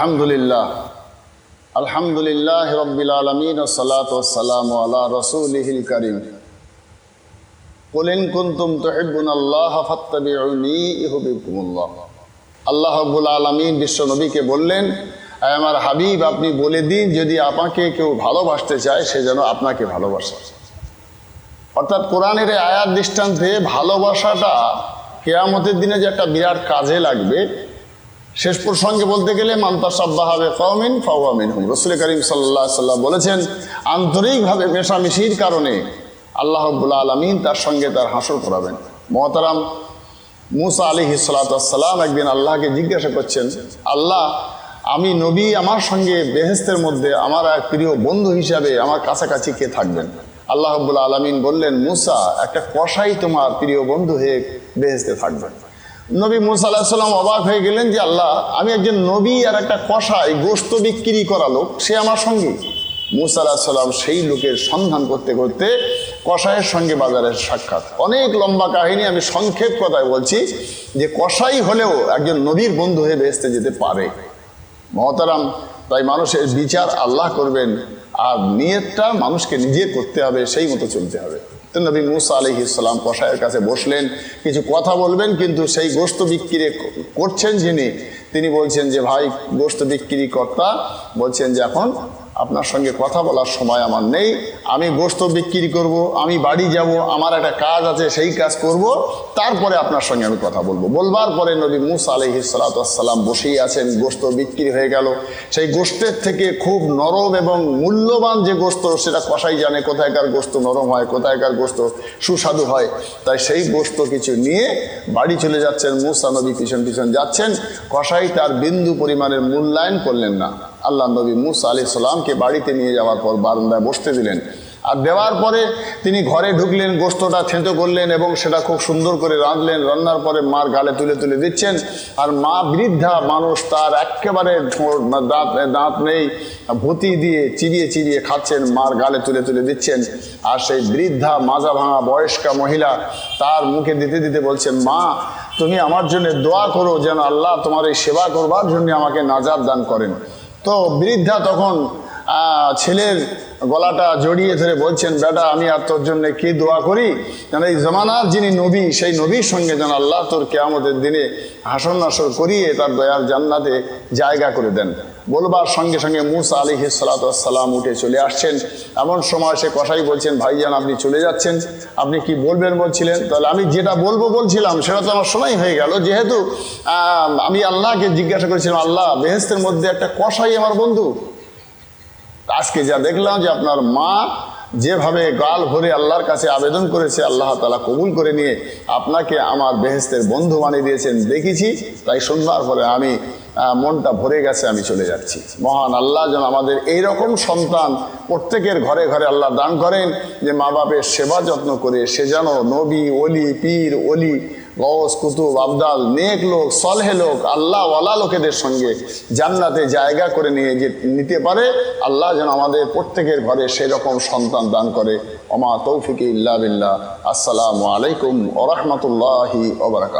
আলহামদুলিল্লাহ। আলহামদুলিল্লাহ রব্বিল আলমিন সালাত সালাম আলা রসুলিহিল করিম। কুলিন কুন্তুম তুহিব্বুন আল্লাহ ফাত্তাবিউনি ইউহিব্বুকুমুল্লাহ। আল্লাহ রাব্বুল আলামিন বিশ্ব নবীকে বললেন, "আয় আমার হাবিব, আপনি বলে দিন, যদি আপনাকে কেউ ভালোবাসতে চায়, সে যেন আপনাকে ভালোবাসে। অর্থাৎ কোরআনের আয়াত দৃষ্টান্তে ভালোবাসাটা কেয়ামতের দিনে যে একটা বিরাট কাজে লাগবে শেষ প্রসঙ্গে বলতে গেলে মান্তা সাব্বাহাবে কওমিন ফাওয়ামিন হুম রসুল করিম সাল্লাহ সাল্লাম বলেছেন, আন্তরিকভাবে মেশামেশির কারণে আল্লাহ রব্বুল আলমিন তার সঙ্গে তার হাসর করাবেন। মহতারাম, মুসা আলী সালাতাম একদিন আল্লাহকে জিজ্ঞাসা করছেন, আল্লাহ, আমি নবী আমার সঙ্গে বেহেস্তের মধ্যে আমার এক প্রিয় বন্ধু হিসাবে আমার কাছাকাছি কে থাকবেন? আল্লাহ রব্বুল আলমিন বললেন, মুসা, একটা কষাই তোমার প্রিয় বন্ধু হয়ে বেহেস্তে থাকবেন। নবী মুসা অবাক হয়ে গেলেন যে আল্লাহ, আমি একজন নবী আর একটা কষাই গোস্ত বিক্রি করা লোক, সে আমার সঙ্গে। মুসা আলাহিসাল্লাম সেই লোকের সন্ধান করতে করতে কষাইয়ের সঙ্গে বাজারের সাক্ষাৎ। অনেক লম্বা কাহিনী আমি সংক্ষেপ কথায় বলছি যে কষাই হলেও একজন নবীর বন্ধু হয়ে বেসতে যেতে পারে। মহতারাম, তাই মানুষের বিচার আল্লাহ করবেন, আর নিয়তটা মানুষকে নিজে করতে হবে, সেই মতো চলতে হবে। নবী মুসা আলহ ইসলাম কষায়ের কাছে বসলেন, কিছু কথা বলবেন, কিন্তু সেই গোস্ত বিক্রি করছেন যিনি, তিনি বলছেন যে, ভাই গোস্ত বিক্রি কর্তা বলছেন যে, এখন আপনার সঙ্গে কথা বলার সময় আমার নেই। আমি গোস্ত বিক্রি করব, আমি বাড়ি যাব, আমার একটা কাজ আছে, সেই কাজ করব। তারপরে আপনার সঙ্গে আমি কথা বলব। বলবার পরে নবী মুসা আলহি সালাতাম বসেই আছেন গোস্ত বিক্রি হয়ে গেল। সেই গোস্তের থেকে খুব নরম এবং মূল্যবান যে গোস্ত সেটা কষাই জানে কোথায়কার গোস্ত নরম হয়, কোথায়কার গোস্ত সুস্বাদু হয়। তাই সেই গোস্ত কিছু নিয়ে বাড়ি চলে যাচ্ছেন। মুসা নবী পিছন পিছন যাচ্ছেন। কষাই তার বিন্দু পরিমাণের মূল্যায়ন করলেন না। আল্লাহ নবী মুসা আলি সাল্লামকে বাড়িতে নিয়ে যাওয়ার পর বারান্দায় বসতে দিলেন। আর দেওয়ার পরে তিনি ঘরে ঢুকলেন গোস্তটা থেঁতো করলেন এবং সেটা খুব সুন্দর করে রাঁধলেন। রান্নার পরে মার গালে তুলে তুলে দিচ্ছেন। আর মা বৃদ্ধা মানুষ তার একেবারে দাঁত দাঁত নেই, ভতি দিয়ে চিবিয়ে চিবিয়ে খাচ্ছেন, মার গালে তুলে তুলে দিচ্ছেন। আর সেই বৃদ্ধা মাজা ভাঙা বয়স্কা মহিলা তার মুখে দিতে দিতে বলছেন, মা, তুমি আমার জন্য দোয়া করো যেন আল্লাহ তোমার এই সেবা করবার জন্য আমাকে নাজাদ দান করেন। তো বৃদ্ধা তখন ছেলের গলাটা জড়িয়ে ধরে বলছেন, বেটা, আমি আর তোর জন্য কি দোয়া করি? যেন এই জমানার যিনি নবী, সেই নবীর সঙ্গে যেন আল্লাহ তোর কেয়ামতের দিনে হাসন নাসর করিয়ে তার দয়ার জান্নাতে জায়গা করে দেন। বলবার সঙ্গে সঙ্গে মুসা আলী সালাতাম উঠে চলে আসছেন। এমন সময় সে কষাই বলছেন, ভাইজান, আপনি চলে যাচ্ছেন। আপনি কি বলবেন বলছিলেন? তাহলে আমি যেটা বলব বলছিলাম, সেটা তো আমার সময় হয়ে গেল। যেহেতু আমি আল্লাহকে জিজ্ঞাসা করেছিলাম, আল্লাহ বেহেস্তের মধ্যে একটা কষাই আমার বন্ধু। আজকে যা দেখলাম যে আপনার মা যেভাবে গাল ভরে আল্লাহর কাছে আবেদন করেছে, আল্লাহ তালা কবুল করে নিয়ে আপনাকে আমার বেহেস্তের বন্ধু বানিয়ে দিয়েছেন। দেখেছি, তাই শুনবার পরে আমি মনটা ভরে গেছে, আমি চলে যাচ্ছি। মহান আল্লাহ যেন আমাদের এই রকম সন্তান প্রত্যেকের ঘরে ঘরে আল্লাহ দান করেন যে মা বাপের সেবা যত্ন করে সে যেন নবী অলি পীর অলি গস কুতুব, আবদাল, নেক লোক, সলহে লোক, আল্লাহ ওয়ালা লোকেদের সঙ্গে জান্নাতে জায়গা করে নিয়ে যে নিতে পারে, আল্লাহ যেন আমাদের প্রত্যেকের ঘরে সেরকম সন্তান দান করে। অমা তৌফিক ইল্লা বিল্লাহ। আসসালামু আলাইকুম ওরহমতুল্লাহি ওবরাকাত